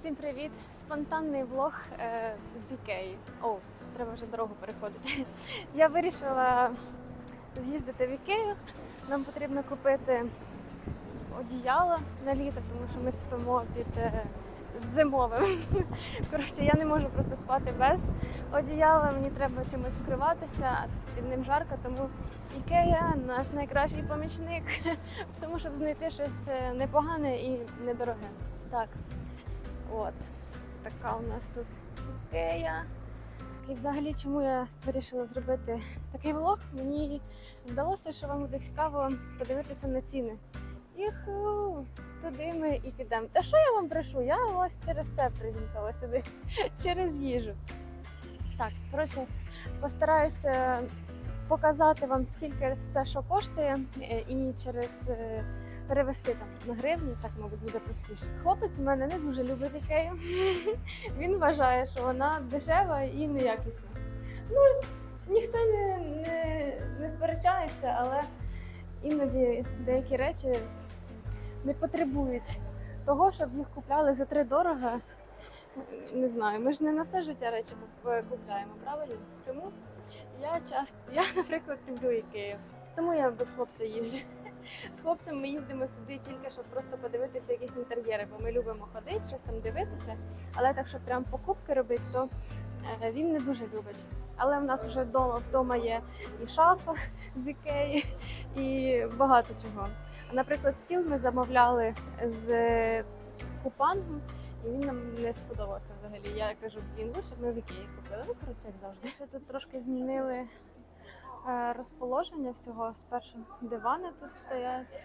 Всім привіт! Спонтанний влог е, з Ікеї. О, треба вже дорогу переходити. Я вирішила з'їздити в Ікею. Нам потрібно купити одіяло на літо, тому що ми спимо під е, зимовим. Коротше, я не можу просто спати без одіяла, мені треба чимось вкриватися, а під ним жарко, тому Ікея наш найкращий помічник в тому, щоб знайти щось е, непогане і недороге. Так, От, така у нас тут ідея. І взагалі, чому я вирішила зробити такий влог? Мені здалося, що вам буде цікаво подивитися на ціни. Іху, туди ми і підемо. Та що я вам брешу? Я ось через це приїхала сюди, через їжу. Так, коротше, постараюся показати вам, скільки все що коштує, і через е, перевести там на гривні, так, мабуть, буде простіше. Хлопець у мене не дуже любить ікею. Він вважає, що вона дешева і неякісна. Ну, ніхто не, не, не сперечається, але іноді деякі речі не потребують того, щоб їх купляли за три дорого. Не знаю, ми ж не на все життя речі купляємо, правильно? Тому я часто, я, наприклад, люблю ікею. Тому я без хлопця їжджу. З хлопцем ми їздимо сюди тільки, щоб просто подивитися якісь інтер'єри, бо ми любимо ходити, щось там дивитися. Але так, щоб прям покупки робити, то е, він не дуже любить. Але в нас вже вдома, вдома є і шафа з ікеї, і багато чого. Наприклад, стіл ми замовляли з купангу, і він нам не сподобався взагалі. Я кажу, блін, лучше б ми в ікеї купили. Ну, коротше, як завжди. Це тут трошки змінили е, розположення всього. Спершу дивани тут стоять.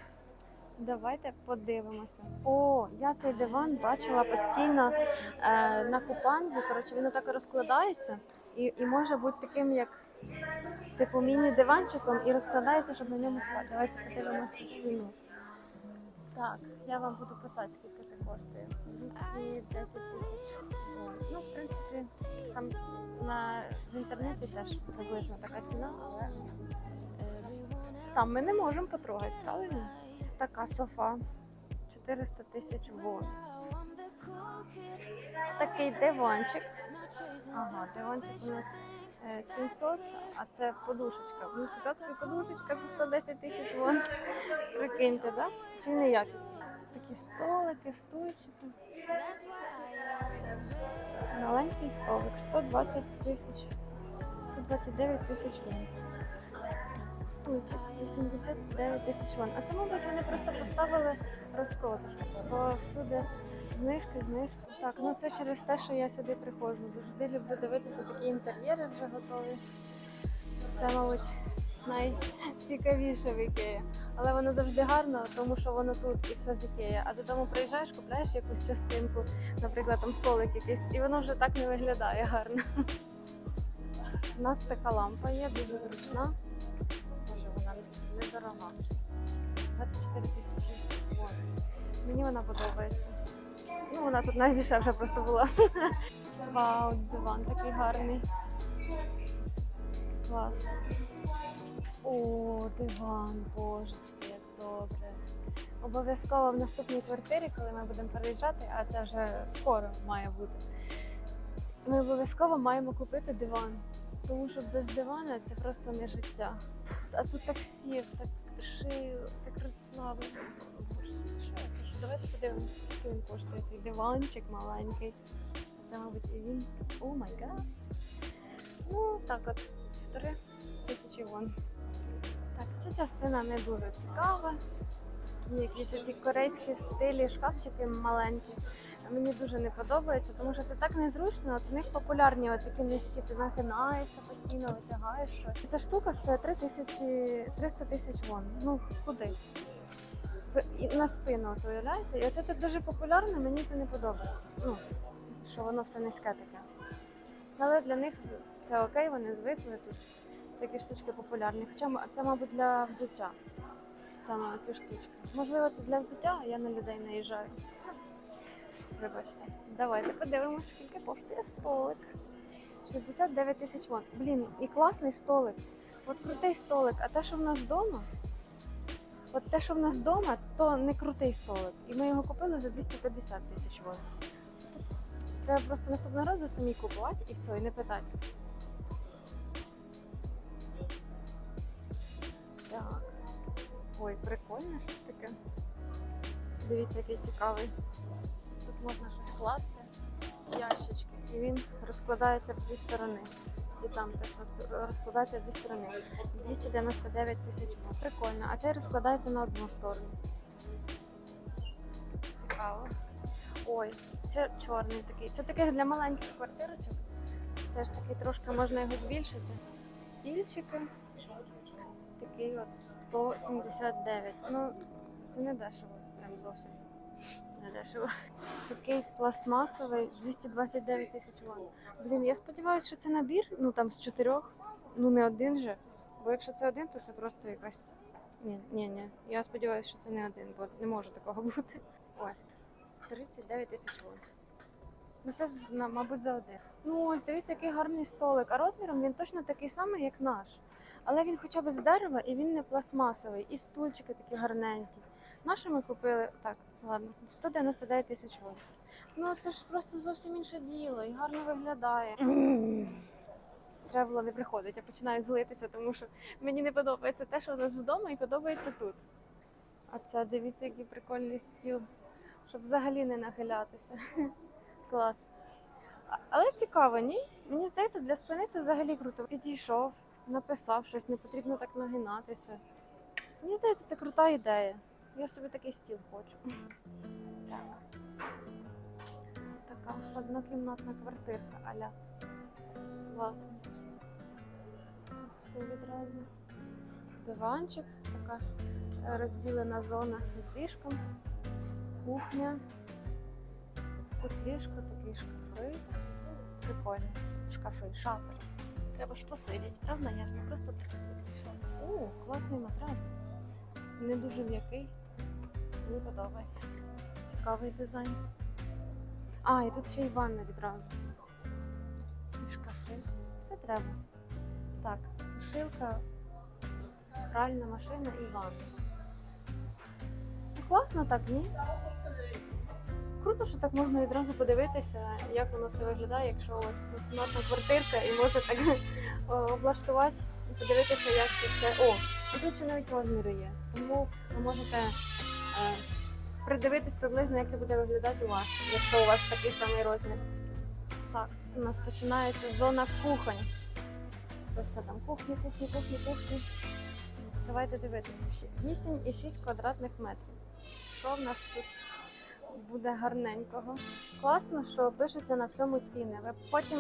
Давайте подивимося. О, я цей диван бачила постійно е, на купанзі. Коротше, він отак розкладається і, і може бути таким, як типу міні-диванчиком, і розкладається, щоб на ньому спати. Давайте подивимося ціну. Так, я вам буду писати, скільки це коштує. 210 тисяч. Ну, в принципі, там на в інтернеті теж приблизно така ціна, але е, там ми не можемо потрогати, правильно? Така софа 400 тисяч вон. Такий диванчик. Ага, диванчик у нас е, 700, а це подушечка. Ну, така собі подушечка за 110 тисяч вон. Прикиньте, да? Чи не якісно? Такі столики, стульчики. Маленький столик, 120 тисяч. 129 тисяч вон. Стульчик, 89 тисяч вон. А це, мабуть, вони просто поставили розпродаж. Бо всюди знижки, знижки. Так, ну це через те, що я сюди приходжу. Завжди люблю дивитися такі інтер'єри вже готові. Це, мабуть, найцікавіше в Ікеї. Але воно завжди гарно, тому що воно тут і все з Ікеї. А додому приїжджаєш, купляєш якусь частинку, наприклад, там столик якийсь, і воно вже так не виглядає гарно. У нас така лампа є, дуже зручна. Може, вона недорога. 24 тисячі. Мені вона подобається. Ну, вона тут найдешевша просто була. Вау, диван такий гарний. Клас. О, диван, божечки, як добре. Обов'язково в наступній квартирі, коли ми будемо переїжджати, а це вже скоро має бути. Ми обов'язково маємо купити диван. Тому що без дивана це просто не життя. А тут так сів, так шию, так розслаблено. Кажу? Давайте подивимося, скільки він коштує цей диванчик маленький. Це, мабуть, і він. О май гад. Ну, так от, півтори тисячі вон. Так, ця частина не дуже цікава. Якісь ці корейські стилі, шкафчики маленькі. Мені дуже не подобається, тому що це так незручно. От у них популярні от такі низькі, ти нахинаєшся постійно, витягаєш. Ця штука стоїть 3 тисячі 300 тисяч вон. Ну куди? На спину оце уявляєте? І оце тут дуже популярно, мені це не подобається. Ну, що воно все низьке таке. Але для них це окей, вони звикли тут. Такі штучки популярні. Хоча це, мабуть, для взуття. Саме ці штучки. Можливо, це для взуття, а я на людей наїжджаю. Вибачте. Давайте подивимося, скільки коштує столик. 69 тисяч вон. Блін, і класний столик. От крутий столик, а те, що в нас вдома, от те, що в нас вдома, то не крутий столик. І ми його купили за 250 тисяч вон. Треба просто наступного разу самі купувати і все, і не питати. Ой, прикольно щось таке. Дивіться, який цікавий. Тут можна щось класти, ящички, і він розкладається в дві сторони. І там теж розкладається в дві сторони. 299 тисяч. Прикольно. А цей розкладається на одну сторону. Цікаво. Ой, це чорний такий. Це таких для маленьких квартирочок. Теж такий трошки можна його збільшити. Стільчики. Такий от 179. Ну, це не дешево, прям зовсім. Не дешево. Такий пластмасовий 229 тисяч вон. Блін, я сподіваюся, що це набір, ну там з чотирьох, ну не один же. Бо якщо це один, то це просто якась. Ні, ні, ні. Я сподіваюся, що це не один, бо не може такого бути. Ось. 39 тисяч вон. Ну це, мабуть, за один. Ну ось дивіться, який гарний столик. А розміром він точно такий самий, як наш. Але він хоча б з дерева і він не пластмасовий. І стульчики такі гарненькі. Наші ми купили так, ладно, 199 тисяч вон. Ну це ж просто зовсім інше діло і гарно виглядає. Треба не приходити, я починаю злитися, тому що мені не подобається те, що у нас вдома, і подобається тут. А це дивіться, який прикольний стіл, щоб взагалі не нахилятися. Клас. Але цікаво, ні? Мені здається, для спини це взагалі круто. Підійшов, написав щось, не потрібно так нагинатися. Мені здається, це крута ідея. Я собі такий стіл хочу. Так. Така однокімнатна квартирка, аля. Класно. Тут все відразу. Диванчик, така розділена зона з ліжком, кухня. Тут ліжко, такі шкафи. Прикольно. Шкафи, шафи. Треба ж посидіти, правда? Я ж не просто так сюди прийшла. О, класний матрас. Не дуже м'який. Мені подобається. Цікавий дизайн. А, і тут ще й ванна відразу. І шкафи. Все треба. Так, сушилка, пральна машина і ванна. Ну, класно так, ні? Круто, що так можна відразу подивитися, як воно все виглядає, якщо у вас кімнатна квартирка і можна так облаштувати і подивитися, як це все. О, і тут ще навіть розміри є. Тому ви можете е, придивитись приблизно, як це буде виглядати у вас, якщо у вас такий самий розмір. Так, тут у нас починається зона кухонь. Це все там кухні, кухні, кухні, кухні. Давайте дивитися ще. 8,6 квадратних метрів. Що в нас тут буде гарненького? Класно, що пишеться на всьому ціни. Потім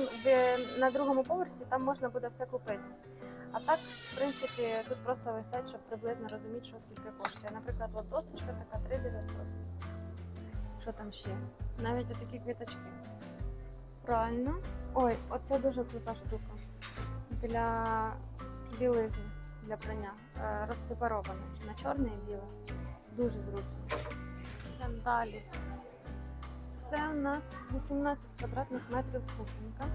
на другому поверсі там можна буде все купити. А так, в принципі, тут просто висять, щоб приблизно розуміти, що скільки коштує. Наприклад, от досточка така 3900. Що там ще? Навіть отакі квіточки. Правильно. Ой, оце дуже крута штука. Для білизни, для прання. Е, Розсепароване на чорне і біле. Дуже зручно. Йдемо далі. Це у нас 18 квадратних метрів кухонька.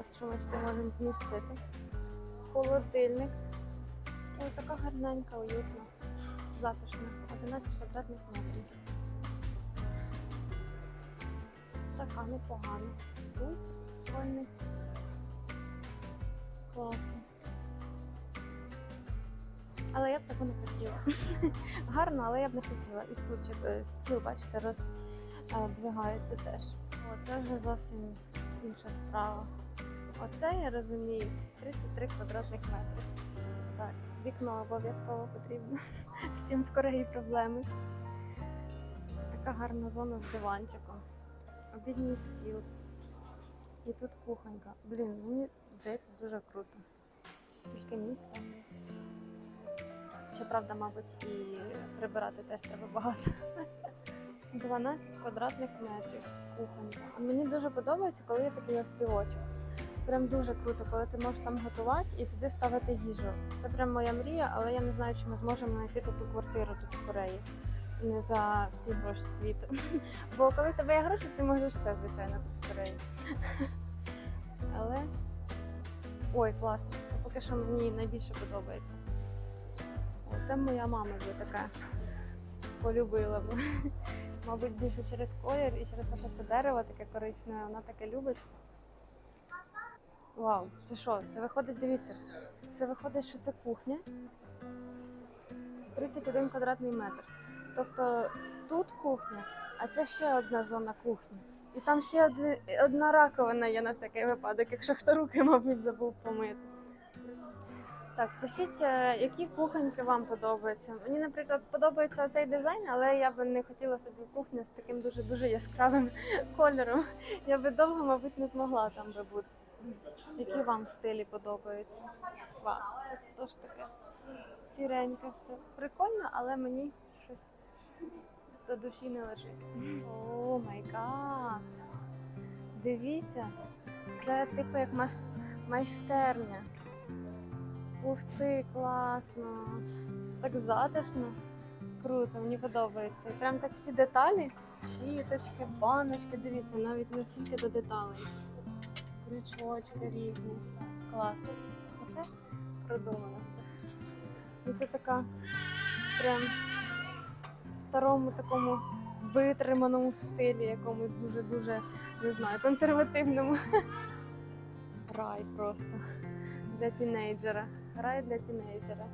Ось що ми сюди можемо вмістити. Холодильник. Ой, така гарненька, уютна, затишна. 11 квадратних метрів. Така непогана. Стульчик прикольний. Класно. Але я б таку не хотіла. Гарно, але я б не хотіла. І стульчик, е, стіл, бачите, роздвигається теж. О, це вже зовсім інша справа. Оце я розумію. 33 квадратних метри. Так, вікно обов'язково потрібно. З чим в Кореї проблеми. Така гарна зона з диванчиком. Обідній стіл. І тут кухонька. Блін, мені здається дуже круто. Стільки місця. Щоправда, мабуть, і прибирати теж треба багато. 12 квадратних метрів кухонька. Мені дуже подобається, коли є такий острівочок. Прям дуже круто, коли ти можеш там готувати і сюди ставити їжу. Це прям моя мрія, але я не знаю, чи ми зможемо знайти таку квартиру тут в Кореї. Не за всі гроші світу. Бо коли тебе є гроші, ти можеш все, звичайно, тут в Кореї. Але. Ой, класно. Це поки що мені найбільше подобається. Це моя мама вже така полюбила. Мабуть, більше через колір і через те, що це дерево таке коричневе, вона таке любить. Вау, це що? Це виходить, дивіться. Це виходить, що це кухня. 31 квадратний метр. Тобто тут кухня, а це ще одна зона кухні. І там ще одна раковина є на всякий випадок, якщо хто руки, мабуть, забув помити. Так, пишіть, е, які кухоньки вам подобаються. Мені, наприклад, подобається цей дизайн, але я би не хотіла собі кухню з таким дуже дуже яскравим кольором. Я би довго, мабуть, не змогла там би бути. Які вам стилі подобаються? Вау, це теж таке сіреньке все. Прикольно, але мені щось до душі не лежить. О май гад! Дивіться, це типу як майстерня. Ух ти, класно! Так затишно. Круто, мені подобається. Прям так всі деталі. Щіточки, баночки, дивіться, навіть настільки до деталей. Крючочки різні. Клас. Все продумано все. І це така прям в старому такому витриманому стилі, якомусь дуже-дуже, не знаю, консервативному. Рай просто для тінейджера. Рай для тінейджера.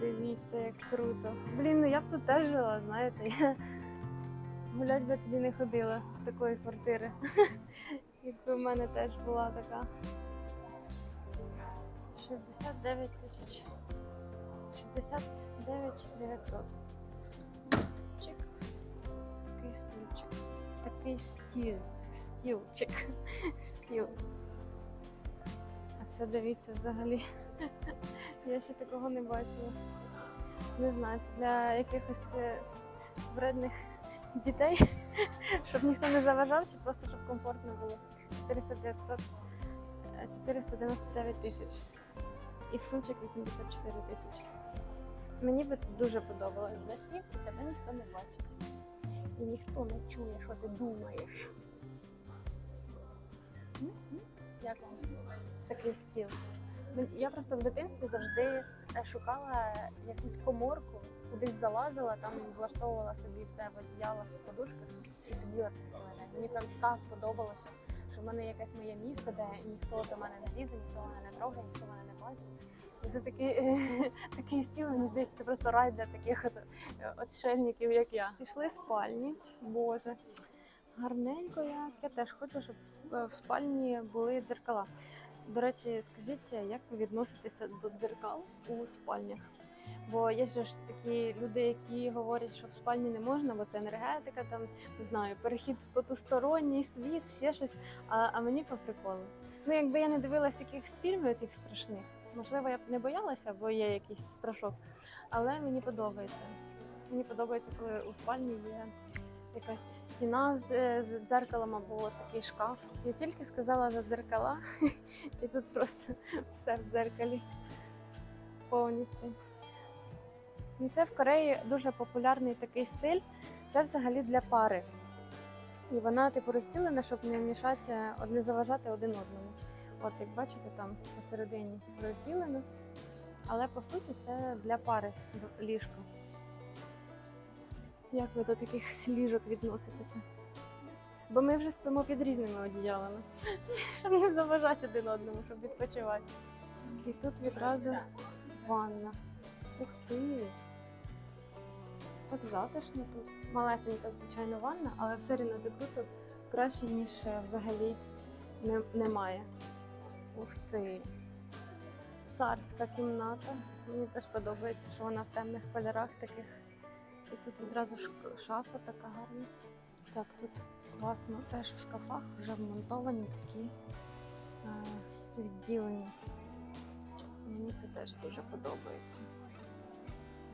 Дивіться, як круто. Блін, ну я б тут теж жила, знаєте. Я гулять би тоді не ходила з такої квартири. Якби в мене теж була така. 69 тисяч. 69 900. Чик. Такий стульчик. Такий стіль. Стілчик. Стіл. Це дивіться взагалі. Я ще такого не бачила. Не знаю, це для якихось е, вредних дітей, щоб ніхто не заважав, чи просто щоб комфортно було. 400 500 е, 499 тисяч. І стульчик 84 тисячі. Мені би тут дуже подобалось засів, і тебе ніхто не бачить. І ніхто не чує, що ти думаєш. М? Такий стіл? Я просто в дитинстві завжди е, шукала якусь коморку, кудись залазила, там влаштовувала собі все в одіялах, в подушках і сиділа там цілий день. Мені прям так подобалося, що в мене якесь моє місце, де ніхто до мене не лізе, ніхто мене не трогає, ніхто мене не бачить. І це такий, такий стіл, мені здається, це просто рай для таких от, е, отшельників, як я. Пішли спальні, боже. Гарненько як. Я теж хочу, щоб в спальні були дзеркала. До речі, скажіть, як ви відноситеся до дзеркал у спальнях? Бо є ж такі люди, які говорять, що в спальні не можна, бо це енергетика, там не знаю, перехід в потусторонній світ, ще щось. А, а мені по приколу. Ну, якби я не дивилася якихось фільмів тих страшних, можливо, я б не боялася, бо є якийсь страшок. Але мені подобається. Мені подобається, коли у спальні є якась стіна з, з дзеркалом або такий шкаф. Я тільки сказала за дзеркала, і тут просто все в дзеркалі повністю. Ну, Це в Кореї дуже популярний такий стиль. Це взагалі для пари. І вона типу розділена, щоб не мішати, не заважати один одному. От як бачите, там посередині розділено. Але по суті це для пари ліжко. Як ви до таких ліжок відноситеся? Бо ми вже спимо під різними одіялами, щоб не заважати один одному, щоб відпочивати. І тут відразу ванна. Ух ти! Так затишно тут. Малесенька, звичайно, ванна, але все рівно це круто краще, ніж е, взагалі не, немає. Ух ти! Царська кімната. Мені теж подобається, що вона в темних кольорах таких. І тут відразу шафа така гарна. Так, тут класно теж в шкафах вже вмонтовані такі е, відділення. Мені це теж дуже подобається.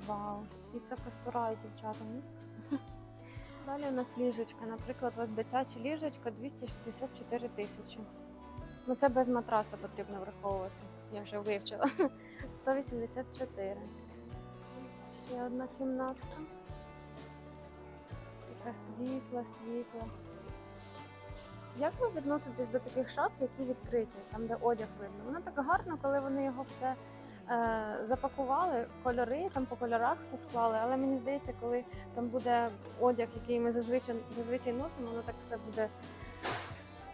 Вау! І це постирають дівчата? Далі у нас ліжечка. Наприклад, ось дитяче ліжечко 264 тисячі. Ну це без матраса потрібно враховувати. Я вже вивчила. 184. Ще одна кімнатка. Така світла, світла. Як ви відноситесь до таких шаф, які відкриті, там де одяг видно? Воно так гарно, коли вони його все е, запакували кольори, там по кольорах все склали, але мені здається, коли там буде одяг, який ми зазвичай, зазвичай носимо, воно так все буде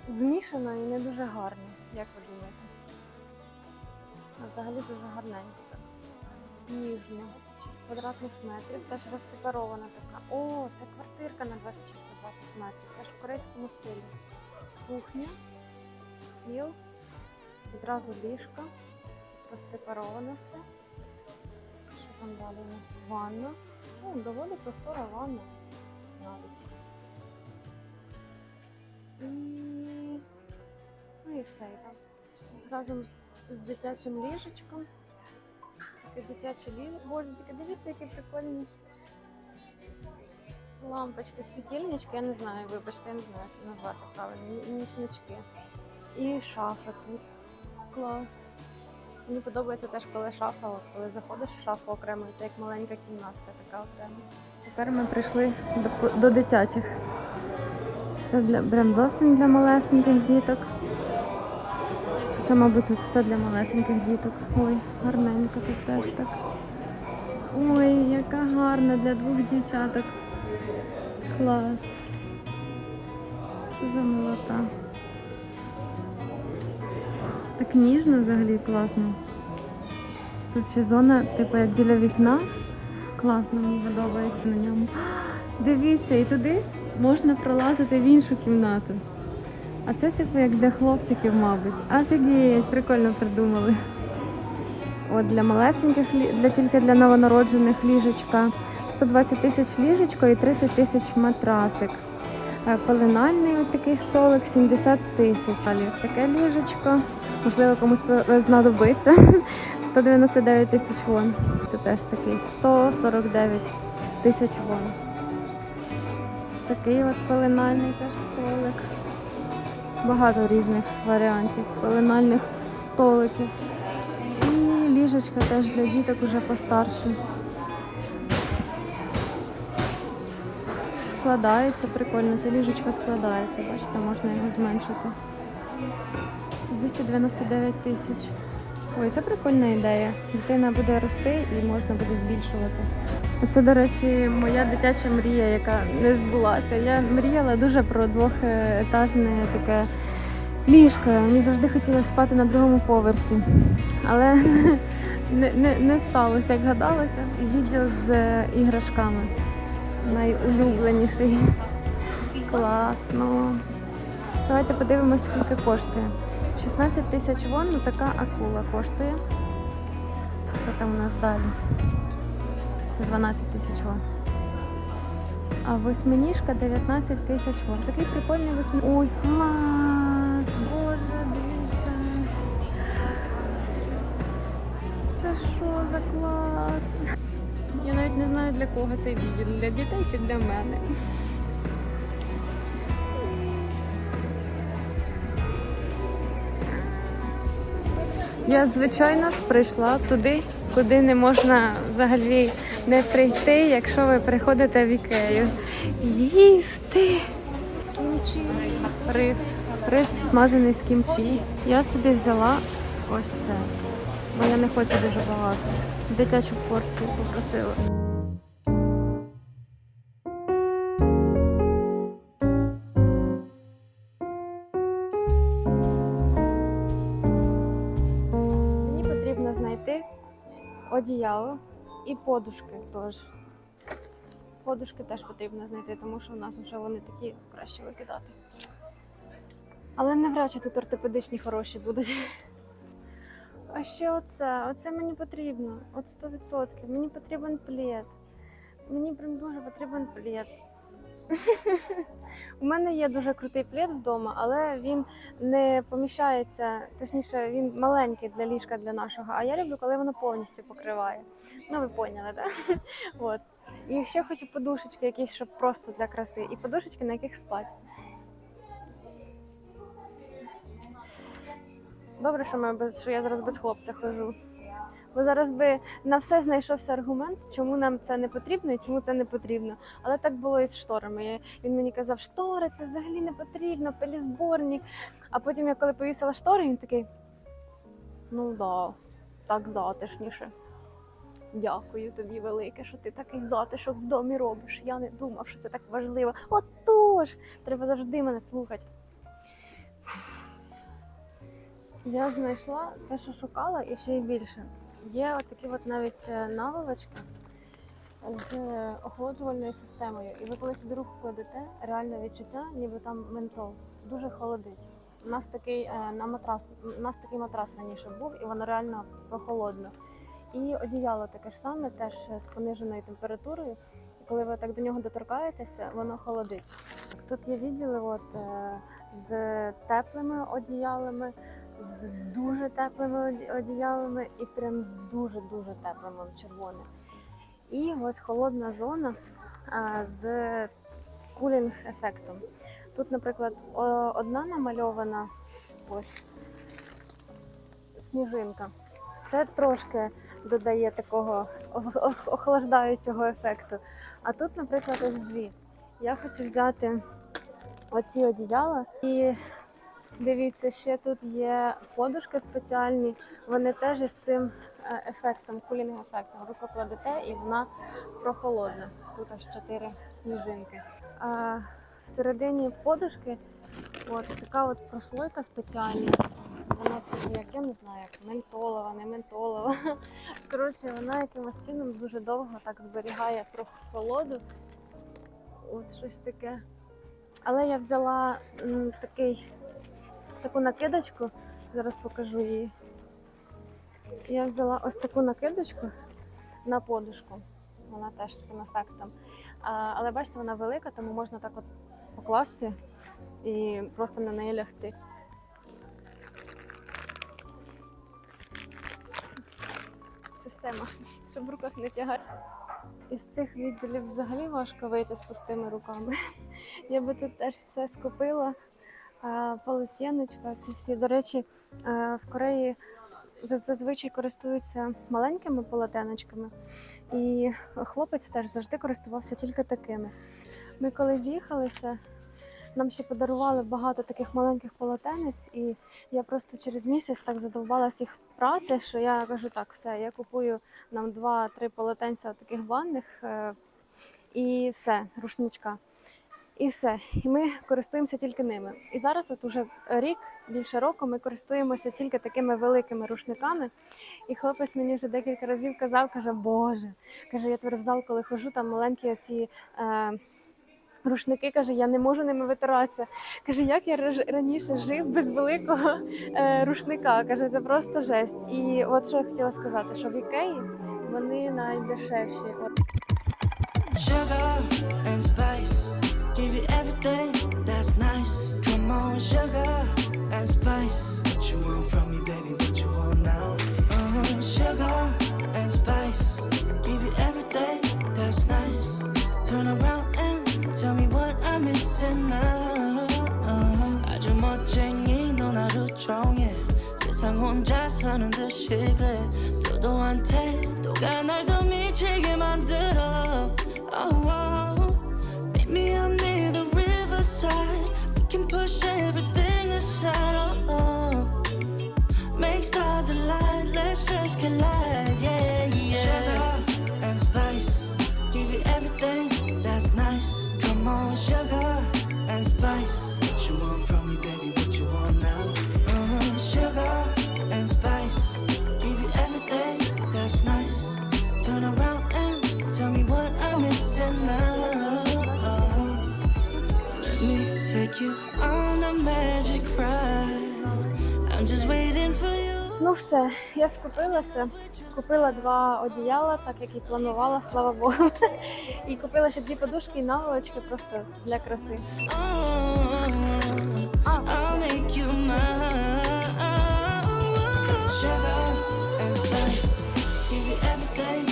змішано і не дуже гарно. Як ви думаєте? Взагалі дуже гарненько так. Ніжно. 26 квадратних метрів, теж розсепарована така. О, це квартирка на 26 квадратних метрів. Це ж в корейському стилі. Кухня, стіл, відразу ліжко. Тут розсепаровано все. Що там далі у нас? Ванна. Ну, доволі простора ванна навіть. І... Ну і все. Разом з дитячим ліжечком. Таке дитяче ліжко. Боже, тільки дивіться, які прикольні лампочки, світильнички, я не знаю, вибачте, я не знаю, як назвати правильно. Нічнички. І шафа тут. Клас. Мені подобається теж, коли шафа, от коли заходиш в шафу окремо, це як маленька кімнатка така окрема. Тепер ми прийшли до, до дитячих. Це для прям зовсім для малесеньких діток. Хоча, мабуть, тут все для малесеньких діток. Ой, гарненько тут теж так. Ой, яка гарна для двох дівчаток. Клас. Що за молота. Так ніжно взагалі класно. Тут ще зона, типу, як біля вікна. Класно, мені подобається на ньому. Дивіться, і туди можна пролазити в іншу кімнату. А це типу як для хлопчиків, мабуть. Офігеть, прикольно придумали. От для малесеньких, для тільки для новонароджених ліжечка. 120 тисяч ліжечко і 30 тисяч матрасик. Е, Пеленальний такий столик 70 тисяч. Таке ліжечко. Можливо, комусь знадобиться. 199 тисяч вон. Це теж такий 149 тисяч вон. Такий от пеленальний теж столик. Багато різних варіантів пеленальних столиків. І ліжечка теж для діток уже постарше. Складається прикольно, це ліжечко складається, бачите, можна його зменшити. 299 тисяч. Ой, це прикольна ідея. Дитина буде рости і можна буде збільшувати. Це, до речі, моя дитяча мрія, яка не збулася. Я мріяла дуже про двохетажне таке ліжко. Мені завжди хотілося спати на другому поверсі. Але не, не, не сталося, як гадалося. Відділ з е, іграшками. Найулюбленіший. Класно. Давайте подивимось, скільки коштує. 16 тисяч вон, ну така акула коштує. Що там у нас далі? Це 12 тисяч вон. А восьминіжка 19 тисяч вон. Такий прикольний восьми. Ой, клас! Боже, дивіться. Це що за клас? Я навіть не знаю для кого цей відділ. Для дітей чи для мене. Я, звичайно ж, прийшла туди, куди не можна взагалі не прийти, якщо ви приходите в ікею. Їсти кімчі. Рис. Рис смажений з кімчі. Я собі взяла ось це, бо я не хочу дуже багато. Дитячу порцію попросила. Мені потрібно знайти одіяло і подушки теж. Подушки теж потрібно знайти, тому що у нас вже вони такі краще викидати. Але навряд чи тут ортопедичні хороші будуть. А ще оце, оце мені потрібно. От 100%. Мені потрібен плед. Мені прям дуже потрібен плед. У мене є дуже крутий плед вдома, але він не поміщається, точніше, він маленький для ліжка для нашого. А я люблю, коли воно повністю покриває. Ну, ви поняли, так? От. І ще хочу подушечки якісь, щоб просто для краси. І подушечки, на яких спати. Добре, що, ми без, що я зараз без хлопця хожу. Бо зараз би на все знайшовся аргумент, чому нам це не потрібно і чому це не потрібно. Але так було і з шторами. Він мені казав, штори це взагалі не потрібно, пилізборник. А потім я коли повісила штори, він такий. Ну да. так затишніше. Дякую тобі велике, що ти такий затишок в домі робиш. Я не думав, що це так важливо. Отож, треба завжди мене слухати. Я знайшла те, що шукала, і ще й більше. Є от такі от навіть е, наволочки з охолоджувальною системою. І ви коли собі руку кладете, реальне відчуття, ніби там ментол. Дуже холодить. У нас такий е, на матрас, у нас такий матрас раніше був, і воно реально прохолодно. І одіяло таке ж саме, теж з пониженою температурою. І коли ви так до нього доторкаєтеся, воно холодить. Тут є відділи от, е, з теплими одіялами, з дуже теплими одіялами і прям з дуже-дуже теплим он червоним. І ось холодна зона з кулінг ефектом. Тут, наприклад, одна намальована ось сніжинка. Це трошки додає такого ох- ох- охлаждаючого ефекту. А тут, наприклад, ось дві. Я хочу взяти оці одіяла і дивіться, ще тут є подушки спеціальні. Вони теж із цим е, ефектом, кулінг ефектом. Ви покладете і вона прохолодна. Тут аж чотири сніжинки. А всередині подушки от така от прослойка спеціальна. Вона як я не знаю, як ментолова, не ментолова. Коротше, вона якимось чином дуже довго так зберігає прохолоду. От щось таке. Але я взяла м, такий, таку накидочку, зараз покажу її. Я взяла ось таку накидочку на подушку. Вона теж з цим ефектом. А, але бачите, вона велика, тому можна так от покласти і просто на неї лягти. Система, щоб в руках не тягати. Із цих відділів взагалі важко вийти з пустими руками. Я би тут теж все скупила. Полотенечка, ці всі. До речі, е, в Кореї зазвичай користуються маленькими полотенечками, і хлопець теж завжди користувався тільки такими. Ми коли з'їхалися, нам ще подарували багато таких маленьких полотенець, і я просто через місяць так задовбалась їх прати, що я кажу, так, все, я купую нам два-три полотенця таких ванних е, і все, рушничка. І все. І ми користуємося тільки ними. І зараз, от уже рік, більше року, ми користуємося тільки такими великими рушниками. І хлопець мені вже декілька разів казав, каже, Боже, каже, я тепер в зал, коли хожу, там маленькі ці. Е, Рушники каже, я не можу ними витиратися. Каже, як я раніше жив без великого е, рушника. Каже, це просто жесть. І от що я хотіла сказати, що в Ікеї вони найдешевші. Sugar and spice, give you everything that's nice. Come on, sugar and spice. What you want from me, baby? What you want now? Uh-huh. Sugar and spice, give you everything that's nice. Turn around and tell me what I'm missing now. Uh-huh. 아주 멋쟁이 넌 하루 종일 세상 혼자 사는 듯이 그래 도도한 태도가 날 더 미치게 만들어 Я скупилася. Купила два одіяла, так як і планувала, слава Богу. І купила ще дві подушки і наволочки просто для краси. Sugar and spice, give you everything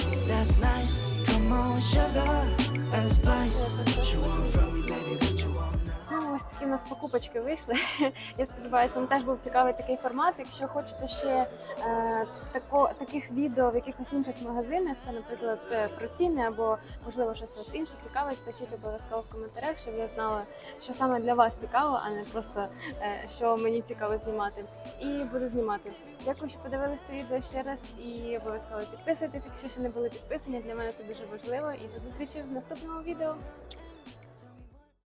нас покупочки вийшли. Я сподіваюся, вам теж був цікавий такий формат. Якщо хочете ще е, тако, таких відео в якихось інших магазинах, то, наприклад, е, про ціни або можливо щось вас інше цікавить, пишіть обов'язково в коментарях, щоб я знала, що саме для вас цікаво, а не просто е, що мені цікаво знімати. І буду знімати. Дякую, що подивилися це відео ще раз. І обов'язково підписуйтесь, якщо ще не були підписані. Для мене це дуже важливо. І до зустрічі в наступному відео.